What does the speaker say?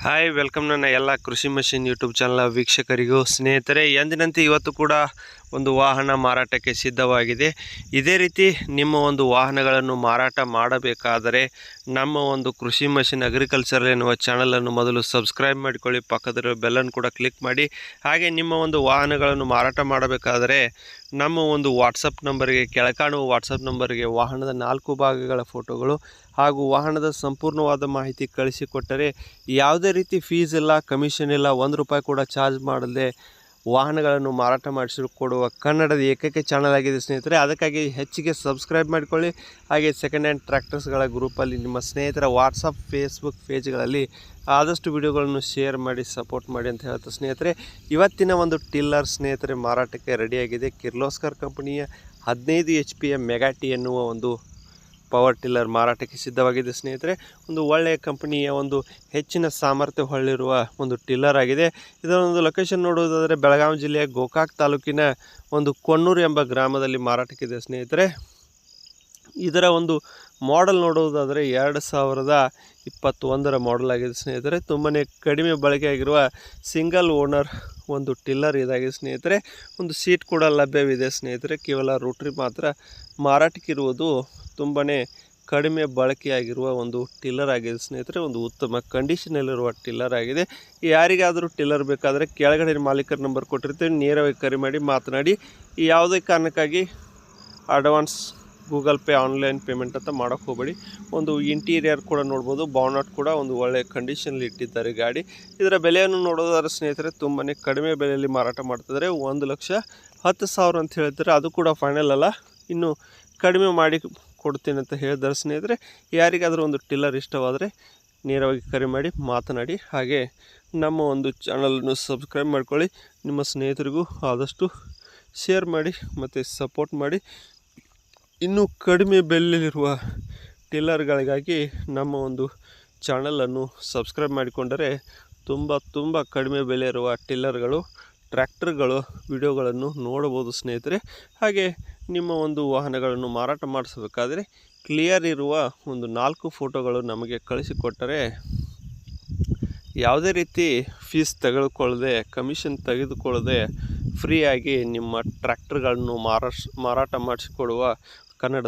Hi welcome ನನ್ನ ಎಲ್ಲ ಕೃಷಿ ಮಷಿನ್ ಯೂಟ್ಯೂಬ್ ಚಾನಲ್ ವೀಕ್ಷಕರಿಗೂ ಸ್ನೇಹಿತರೆ ಎಂದಿನಂತೆ ಇವತ್ತು ಕೂಡ ಒಂದು ವಾಹನ ಮಾರಾಟಕ್ಕೆ ಸಿದ್ಧವಾಗಿದೆ. ಇದೇ ರೀತಿ ನಿಮ್ಮ ಒಂದು ವಾಹನಗಳನ್ನು ಮಾರಾಟ ಮಾಡಬೇಕಾದರೆ ನಮ್ಮ ಒಂದು ಕೃಷಿ ಮಷಿನ್ ಅಗ್ರಿಕಲ್ಚರ್ ಎನ್ನುವ ಚಾನಲನ್ನು ಮೊದಲು ಸಬ್ಸ್ಕ್ರೈಬ್ ಮಾಡಿಕೊಳ್ಳಿ. ಪಕ್ಕದಲ್ಲಿರೋ ಬೆಲ್ಲನ್ನು ಕೂಡ ಕ್ಲಿಕ್ ಮಾಡಿ. ಹಾಗೆ ನಿಮ್ಮ ಒಂದು ವಾಹನಗಳನ್ನು ಮಾರಾಟ ಮಾಡಬೇಕಾದರೆ ನಮ್ಮ ಒಂದು ವಾಟ್ಸಪ್ ನಂಬರ್ಗೆ, ಕೆಳಕಾಣುವ ವಾಟ್ಸಪ್ ನಂಬರಿಗೆ ವಾಹನದ ನಾಲ್ಕು ಭಾಗಗಳ ಫೋಟೋಗಳು ಹಾಗೂ ವಾಹನದ ಸಂಪೂರ್ಣವಾದ ಮಾಹಿತಿ ಕಳಿಸಿಕೊಟ್ಟರೆ ಯಾವುದೇ ರೀತಿ ಫೀಸ್ ಇಲ್ಲ, ಕಮಿಷನ್ ಇಲ್ಲ, ಒಂದು ರೂಪಾಯಿ ಕೂಡ ಚಾರ್ಜ್ ಮಾಡದೆ ವಾಹನಗಳನ್ನು ಮಾರಾಟ ಮಾಡಿಸಿಕೊಡುವ ಕನ್ನಡದ ಏಕೈಕ ಚಾನಲ್ ಆಗಿದೆ ಸ್ನೇಹಿತರೆ. ಅದಕ್ಕಾಗಿ ಹೆಚ್ಚಿಗೆ ಸಬ್ಸ್ಕ್ರೈಬ್ ಮಾಡಿಕೊಳ್ಳಿ. ಹಾಗೆ ಸೆಕೆಂಡ್ ಹ್ಯಾಂಡ್ ಟ್ರ್ಯಾಕ್ಟರ್ಸ್ಗಳ ಗ್ರೂಪಲ್ಲಿ ನಿಮ್ಮ ಸ್ನೇಹಿತರ ವಾಟ್ಸಪ್ ಫೇಸ್ಬುಕ್ ಪೇಜ್ಗಳಲ್ಲಿ ಆದಷ್ಟು ವಿಡಿಯೋಗಳನ್ನು ಶೇರ್ ಮಾಡಿ ಸಪೋರ್ಟ್ ಮಾಡಿ ಅಂತ ಹೇಳ್ತಾ ಸ್ನೇಹಿತರೆ. ಇವತ್ತಿನ ಒಂದು ಟಿಲ್ಲರ್ ಸ್ನೇಹಿತರೆ ಮಾರಾಟಕ್ಕೆ ರೆಡಿಯಾಗಿದೆ ಕಿರ್ಲೋಸ್ಕರ್ ಕಂಪನಿಯ ಹದಿನೈದು ಎಚ್ ಪಿಯ ಮೆಗಾಟಿ ಎನ್ನುವ ಒಂದು ಪವರ್ ಟಿಲ್ಲರ್ ಮಾರಾಟಕ್ಕೆ ಸಿದ್ಧವಾಗಿದೆ, ಸ್ನೇಹಿತರೆ. ಒಂದು ಒಳ್ಳೆಯ ಕಂಪನಿಯ ಒಂದು ಹೆಚ್ಚಿನ ಸಾಮರ್ಥ್ಯ ಹೊಳ್ಳಿರುವ ಒಂದು ಟಿಲ್ಲರ್ ಆಗಿದೆ. ಇದರ ಒಂದು ಲೊಕೇಶನ್ ನೋಡುವುದಾದರೆ ಬೆಳಗಾವಿ ಜಿಲ್ಲೆಯ ಗೋಕಾಕ್ ತಾಲೂಕಿನ ಒಂದು ಕೊಣ್ಣೂರು ಎಂಬ ಗ್ರಾಮದಲ್ಲಿ ಮಾರಾಟಕ್ಕಿದೆ, ಸ್ನೇಹಿತರೆ. ಇದರ ಒಂದು ಮಾಡೆಲ್ ನೋಡುವುದಾದರೆ ಎರಡು ಸಾವಿರದ ಇಪ್ಪತ್ತೊಂದರ ಮಾಡೆಲ್ ಆಗಿದೆ, ಸ್ನೇಹಿತರೆ. ತುಂಬಾ ಕಡಿಮೆ ಬಳಕೆಯಾಗಿರುವ ಸಿಂಗಲ್ ಓನರ್ ಒಂದು ಟಿಲ್ಲರ್ ಇದಾಗಿದೆ, ಸ್ನೇಹಿತರೆ. ಒಂದು ಸೀಟ್ ಕೂಡ ಲಭ್ಯವಿದೆ, ಸ್ನೇಹಿತರೆ. ಕೇವಲ ರೂಟ್ರಿ ಮಾತ್ರ ಮಾರಾಟಕ್ಕಿರುವುದು ತುಂಬಾ ಕಡಿಮೆ ಬಳಕೆಯಾಗಿರುವ ಒಂದು ಟಿಲ್ಲರ್ ಆಗಿದೆ. ಸ್ನೇಹಿತರೆ, ಒಂದು ಉತ್ತಮ ಕಂಡೀಷನಲ್ಲಿರುವ ಟಿಲ್ಲರ್ ಆಗಿದೆ. ಯಾರಿಗಾದರೂ ಟಿಲ್ಲರ್ ಬೇಕಾದರೆ ಕೆಳಗಡೆ ಮಾಲೀಕರ ನಂಬರ್ ಕೊಟ್ಟಿರ್ತೀವಿ ನೇರವಾಗಿ ಕರೆ ಮಾಡಿ ಮಾತನಾಡಿ. ಯಾವುದೇ ಕಾರಣಕ್ಕಾಗಿ advance Google Pay online payment ಅಂತ ಮಾಡೋಕ್ಕೆ ಹೋಗಬೇಡಿ. ಒಂದು ಇಂಟೀರಿಯರ್ ಕೂಡ ನೋಡ್ಬೋದು. ಬಾನಟ್ ಕೂಡ ಒಂದು ಒಳ್ಳೆಯ ಕಂಡೀಷನಲ್ಲಿ ಇಟ್ಟಿದ್ದಾರೆ ಗಾಡಿ. ಇದರ ಬೆಲೆಯನ್ನು ನೋಡೋದಾದ್ರೆ ಸ್ನೇಹಿತರೆ ತುಂಬಾ ಕಡಿಮೆ ಬೆಲೆಯಲ್ಲಿ ಮಾರಾಟ ಮಾಡ್ತಿದ್ದಾರೆ. ಒಂದು ಲಕ್ಷ ಹತ್ತು ಸಾವಿರ ಅಂತ ಹೇಳ್ತಾರೆ, ಅದು ಕೂಡ ಫೈನಲ್ ಅಲ್ಲ. ಇನ್ನು ಕಡಿಮೆ ಮಾಡಿ ಕೊಡ್ತೀನಿ ಅಂತ ಹೇಳಿದಾರೆ ಸ್ನೇಹಿತರೆ ಯಾರಿಗಾದರೂ ಒಂದು ಟಿಲ್ಲರ್ ಇಷ್ಟವಾದರೆ ನೇರವಾಗಿ ಕರೆ ಮಾಡಿ ಮಾತನಾಡಿ. ಹಾಗೆ ನಮ್ಮ ಒಂದು ಚಾನಲನ್ನು ಸಬ್ಸ್ಕ್ರೈಬ್ ಮಾಡ್ಕೊಳ್ಳಿ. ನಿಮ್ಮ ಸ್ನೇಹಿತರಿಗೂ ಆದಷ್ಟು ಶೇರ್ ಮಾಡಿ ಮತ್ತು ಸಪೋರ್ಟ್ ಮಾಡಿ. ಇನ್ನೂ ಕಡಿಮೆ ಬೆಲೆಯಲ್ಲಿರುವ ಟಿಲ್ಲರ್ಗಳಿಗಾಗಿ ನಮ್ಮ ಒಂದು ಚಾನಲನ್ನು ಸಬ್ಸ್ಕ್ರೈಬ್ ಮಾಡಿಕೊಂಡರೆ ತುಂಬ ತುಂಬ ಕಡಿಮೆ ಬೆಲೆ ಇರುವ ಟಿಲ್ಲರ್ಗಳು ಟ್ರ್ಯಾಕ್ಟರ್ಗಳು ವಿಡಿಯೋಗಳನ್ನು ನೋಡಬಹುದು ಸ್ನೇಹಿತರೆ. ಹಾಗೆ ನಿಮ್ಮ ಒಂದು ವಾಹನಗಳನ್ನು ಮಾರಾಟ ಮಾಡಿಸಬೇಕಾದ್ರೆ ಕ್ಲಿಯರ್ ಇರುವ ಒಂದು ನಾಲ್ಕು ಫೋಟೋಗಳು ನಮಗೆ ಕಳಿಸಿಕೊಟ್ಟರೆ ಯಾವುದೇ ರೀತಿ ಫೀಸ್ ತೆಗೆದುಕೊಳ್ಳದೆ, ಕಮಿಷನ್ ತೆಗೆದುಕೊಳ್ಳದೆ ಫ್ರೀಯಾಗಿ ನಿಮ್ಮ ಟ್ರ್ಯಾಕ್ಟರ್ಗಳನ್ನು ಮಾರಾಟ ಮಾರಾಟ ಮಾಡಿಸಿಕೊಡುವ ಕನ್ನಡ